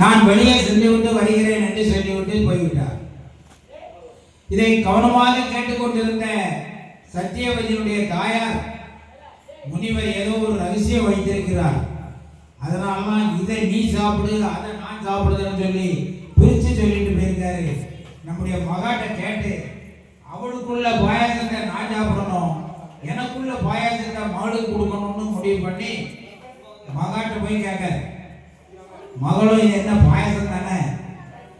நான் வெளியே சென்றுவிட்டு வருகிறேன் என்று சொல்லிவிட்டு போய்விட்டார். இதை கவனமாக கேட்டுக்கொண்டிருந்த சத்தியவதியினுடைய தாயார் முனிவர் ஏதோ ஒரு ரகசியம் வைத்திருக்கிறார். அதனாலதான் இதை நீ சாப்பிடு அதை நான் சாப்பிடுதுன்னு சொல்லி பிரித்து சொல்லிட்டு போயிருக்காரு. நம்முடைய மகாட்ட கேட்டு அவளுக்குள்ள பாயாசத்தை நான் சாப்பிடணும் எனக்குள்ள பாயாசத்தை மகளுக்கு கொடுக்கணும்னு முடிவு பண்ணி மகாட்ட போய் கேட்காரு. மகளும் இது என்ன பாயாசம் தானே?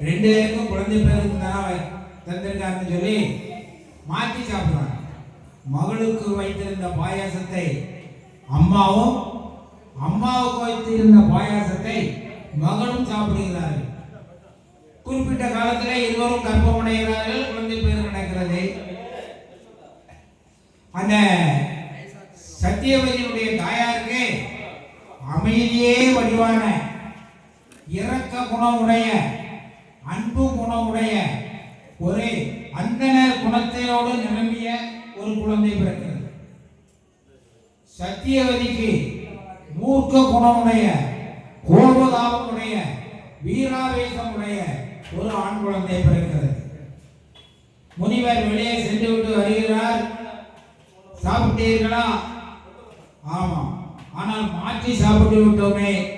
ரெண்டு பேருக்கும் குழந்தை பேருக்கு தானே தந்திருக்காருன்னு சொல்லி மாற்றி சாப்பிடுறாங்க. மகளுக்கு வைத்திருந்த பாயாசத்தை அம்மாவும் அம்மாவுக்கு வைத்திருந்த பாயாசத்தை மகளும் சாப்பிடுகிறார்கள். குறிப்பிட்ட காலத்தில் இருவரும் கர்ப்பமடைகிறார்கள் குழந்தை பேர் நடக்கிறது. அந்த சத்தியவதியினுடைய தாயாருக்கு அமைதியே வடிவான இரக்க குணமுடைய அன்பு குணமுடைய ஒரு அந்தனர் குணத்தையோடு நிரம்பிய ஒரு குழந்தை பிறக்கிறது. சத்தியவதிக்கு மூர்க்க குணமுடைய கோபதாபமுடைய வீராவேசமுடைய ஒரு ஆண் குழந்தை பிறக்கிறது. முனிவர் வெளியே சென்று விட்டு வருகிறார். சாப்பிட்டீர்களா? ஆமாம். ஆனால் மாற்றி சாப்பிட்டு விட்டோமே.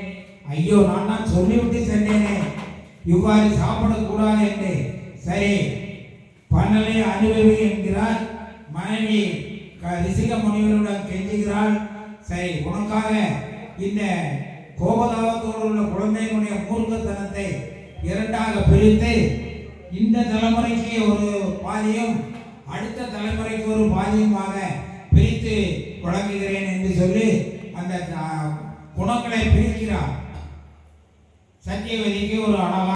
ஐயோ நான் தான் சொல்லிவிட்டு சென்றேனே. இவ்வாறு சாப்பிடக்கூடாது என்று. சரி பண்ணலை அனுபவி என்கிறார் மனைவி. க- ரிசிக முனிவருடன் கெஞ்சுகிறாள். சரி உனக்காக இந்த கோபதாபத்தோடு உள்ள குழந்தைகளுடைய மூர்க்கத்தனத்தை இரண்டாக பிரித்து இந்த தலைமுறைக்கு ஒரு பாதியும் அடுத்த தலைமுறைக்கு ஒரு பாதியுமாக பிரித்து வழங்குகிறேன் என்று சொல்லி அந்த குணங்களை பிரிக்கிறார். சத்தியவதிக்கு ஒரு அழகான